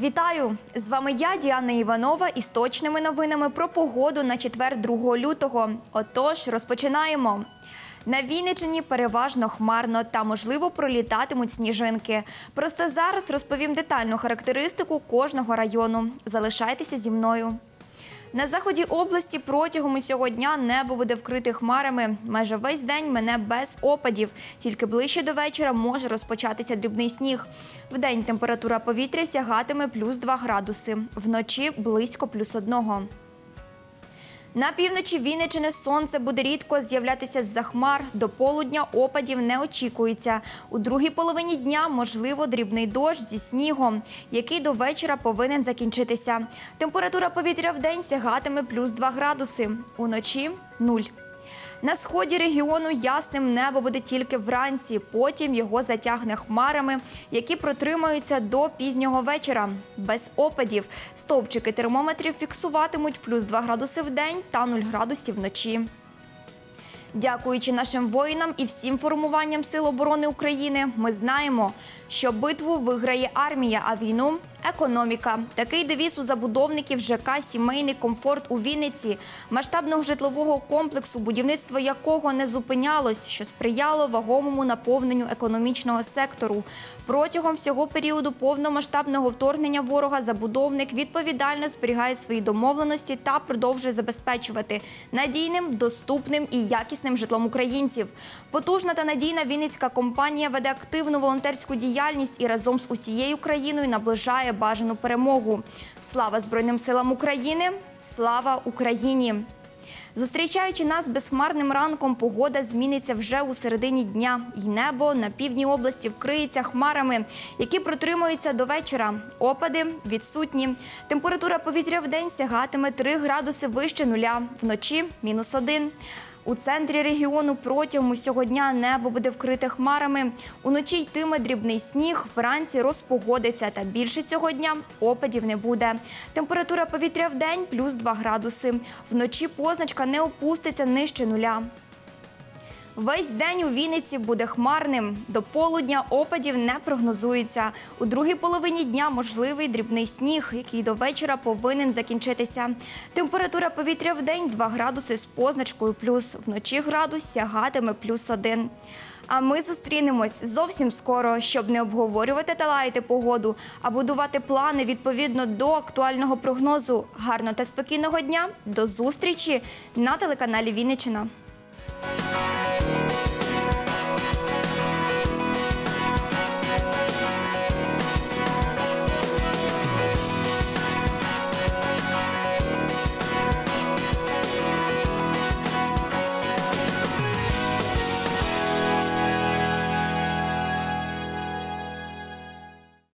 Вітаю! З вами я, Діана Іванова, із точними новинами про погоду на четвер 2 лютого. Отож, розпочинаємо. На Вінниччині переважно хмарно та, можливо, пролітатимуть сніжинки. Просто зараз розповім детальну характеристику кожного району. Залишайтеся зі мною. На заході області протягом усього дня небо буде вкрите хмарами. Майже весь день мене без опадів. Тільки ближче до вечора може розпочатися дрібний сніг. Вдень температура повітря сягатиме плюс 2 градуси, вночі близько плюс 1. На півночі Вінничини сонце буде рідко з'являтися з-за хмар. До полудня опадів не очікується. У другій половині дня можливо дрібний дощ зі снігом, який до вечора повинен закінчитися. Температура повітря в день сягатиме плюс 2 градуси, уночі нуль. На сході регіону ясним небо буде тільки вранці. Потім його затягне хмарами, які протримаються до пізнього вечора. Без опадів стовпчики термометрів фіксуватимуть плюс 2 градуси в день та 0 градусів вночі. Дякуючи нашим воїнам і всім формуванням Сил оборони України, ми знаємо, що битву виграє армія, а війну економіка. Такий девіз у забудовників ЖК Сімейний комфорт у Вінниці, масштабного житлового комплексу, будівництво якого не зупинялось, що сприяло вагомому наповненню економічного сектору. Протягом всього періоду повномасштабного вторгнення ворога забудовник відповідально зберігає свої домовленості та продовжує забезпечувати надійним, доступним і якісним житлом українців. Потужна та надійна вінницька компанія веде активну волонтерську діяльність і разом з усією країною наближає бажану перемогу. Слава Збройним силам України! Слава Україні! Зустрічаючи нас безхмарним ранком, погода зміниться вже у середині дня, і небо на півдні області вкриється хмарами, які протримуються до вечора. Опади відсутні. Температура повітря в день сягатиме 3 градуси вище нуля, вночі мінус 1. У центрі регіону протягом усього дня небо буде вкрите хмарами. Уночі йтиме дрібний сніг, вранці розпогодиться, та більше цього дня опадів не буде. Температура повітря в день плюс 2 градуси. Вночі позначка не опуститься нижче нуля. Весь день у Вінниці буде хмарним. До полудня опадів не прогнозується. У другій половині дня можливий дрібний сніг, який до вечора повинен закінчитися. Температура повітря в день 2 градуси з позначкою плюс. Вночі градус сягатиме плюс 1. А ми зустрінемось зовсім скоро, щоб не обговорювати та лаяти погоду, а будувати плани відповідно до актуального прогнозу. Гарного та спокійного дня. До зустрічі на телеканалі Вінниччина.